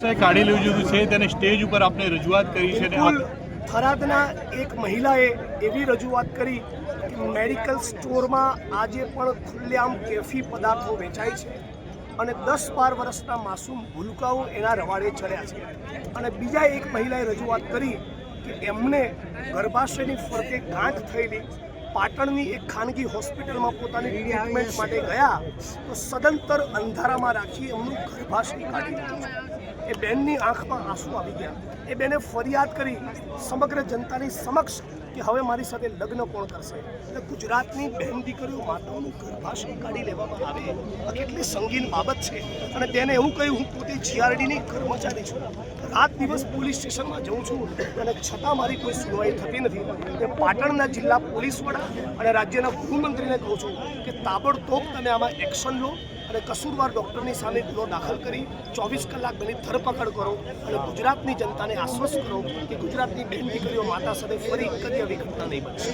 કાઢી લેવું જોયું છે તેને સ્ટેજ ઉપર આપણે રજૂઆત કરી છે થરાદના એક મહિલાએ એવી રજૂઆત કરી કે મેડિકલ સ્ટોરમાં આજે પણ ખુલ્લેઆમ કેફી પદાર્થો વેચાય છે અને દસ બાર વર્ષના માસૂમ ભૂલકાઓ એના રવાડે ચડ્યા છે. અને બીજા એક મહિલાએ રજૂઆત કરી કે એમને ગર્ભાશયની ફરતે ગાંઠ થયેલી પાટણની એક ખાનગી હોસ્પિટલમાં પોતાની ટ્રીટમેન્ટ માટે ગયા, તો સદંતર અંધારામાં રાખી એમનું ગર્ભાશય કાઢી દીધું એ બેનની આંખમાં આંસુ આવી ગયા. એ બેને ફરિયાદ કરી સમગ્ર જનતાની સમક્ષ કે હવે મારી સાથે લગ્ન કોણ કરશે? એટલે ગુજરાતની બહેન દીકરીઓ માતાઓનું ગર્ભાશય કાઢી લેવામાં આવે. આ કેટલી સંગીન બાબત છે. અને તેને એવું કહ્યું, હું પોતે જીઆરડીની કર્મચારી છું. રાત દિવસ પોલીસ સ્ટેશનમાં જઉં છું. અને છતાં મારી કોઈ સુનવાઈ થતી નથી. તે પાટણના જિલ્લા પોલીસ વડા અને રાજ્યના ગૃહમંત્રીને કહું છું કે તાબડતોબ તમે આમાં એક્શન લો. અને કસૂરવાર ડૉક્ટરની સામે ગુનો દાખલ કરી ચોવીસ કલાક બની ધરપકડ કરો અને ગુજરાતની જનતાને આશ્વસ્ત કરો કે ગુજરાતની બહેન દીકરીઓ માતા સાથે ફરી કદી આવી ઘટના નહીં બનશે